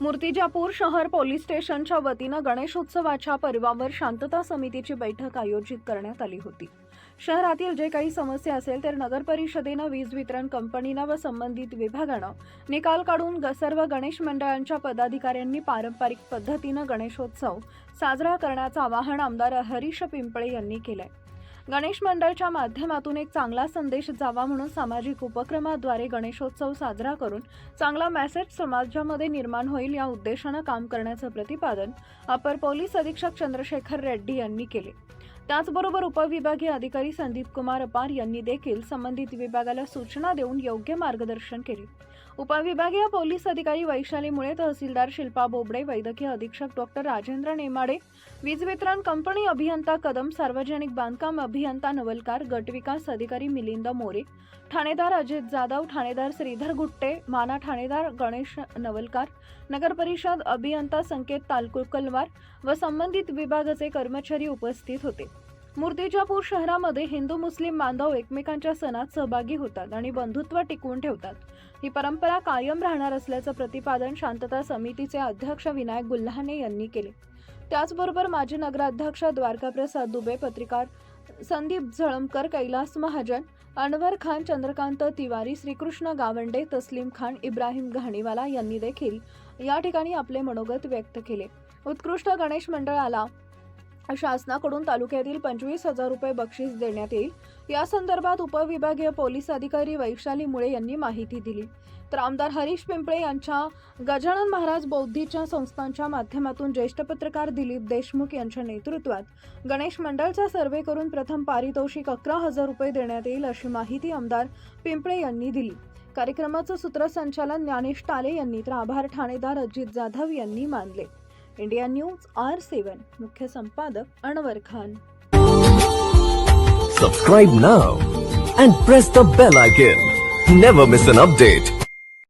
मूर्तिजापूर शहर पोलीस स्टेशनच्या वतीनं गणेशोत्सवाच्या पर्वावर शांतता समितीची बैठक आयोजित करण्यात आली होती. शहरातील जे काही समस्या असेल तर नगर परिषदेनं वीज वितरण कंपनीनं व संबंधित विभागानं निकाल काढून सर्व गणेश मंडळांच्या पदाधिकाऱ्यांनी पारंपरिक पद्धतीनं गणेशोत्सव साजरा करण्याचं आवाहन आमदार हरीश पिंपळे यांनी केलं आहे गणेश मंडळच्या माध्यमातून एक चांगला संदेश जावा म्हणून सामाजिक उपक्रमाद्वारे गणेशोत्सव साजरा करून चांगला मेसेज समाजामध्ये निर्माण होईल या उद्देशानं काम करण्याचं प्रतिपादन अपर पोलीस अधीक्षक चंद्रशेखर रेड्डी यांनी केले. त्याचबरोबर उपविभागीय अधिकारी संदीप कुमार अपार यांनी देखील संबंधित विभागाला सूचना देऊन योग्य मार्गदर्शन केले. उपविभागीय पोलीस अधिकारी वैशाली मुळे तहसीलदार शिल्पा बोबडे वैद्यकीय अधीक्षक डॉक्टर राजेंद्र नेमाडे वीज वितरण कंपनी अभियंता कदम सार्वजनिक बांधकाम अभियंता नवलकार गटविकास अधिकारी मिलिंद मोरे ठाणेदार अजित जाधव ठाणेदार श्रीधर गुट्टे माना ठाणेदार गणेश नवलकार नगर परिषद अभियंता संकेत तालकुकलवार व संबंधित विभागाचे कर्मचारी उपस्थित होते. मूर्तिजापूर शहरामध्ये हिंदू मुस्लिम बांधव एकमेकांच्या सणात सहभागी होतात आणि बंधुत्व टिकवून ठेवतात. ही परंपरा कायम राहणार असल्याचं प्रतिपादन शांतता समितीचे अध्यक्ष विनायक गुल्हाने यांनी केले. त्याचबरोबर माजी नगराध्यक्ष द्वारकाप्रसाद दुबे पत्रकार संदीप झळमकर कैलास महाजन अनवर खान चंद्रकांत तिवारी श्रीकृष्ण गावंडे तस्लीम खान इब्राहिम घाणीवाला यांनी देखील या ठिकाणी आपले मनोगत व्यक्त केले. उत्कृष्ट गणेश मंडळाला शासनाकडून तालुक्यातील पंचवीस हजार रुपये बक्षीस देण्यात येईल. या संदर्भात उपविभागीय पोलीस अधिकारी वैशाली मुळे यांनी माहिती दिली. तर आमदार हरीश पिंपळे यांच्या गजानन महाराज बौद्धीच्या संस्थांच्या माध्यमातून ज्येष्ठ पत्रकार दिलीप देशमुख यांच्या नेतृत्वात गणेश मंडळचा सर्वे करून प्रथम पारितोषिक अकरा हजार रुपये देण्यात येईल अशी माहिती आमदार पिंपळे यांनी दिली. कार्यक्रमाचं सूत्रसंचालन ज्ञानेश टाले यांनी तर आभार ठाणेदार अजित जाधव यांनी मानले. इंडिया न्यूज आर सेवन मुख्य संपादक Anwar Khan Subscribe now and press the bell icon. Never miss an update.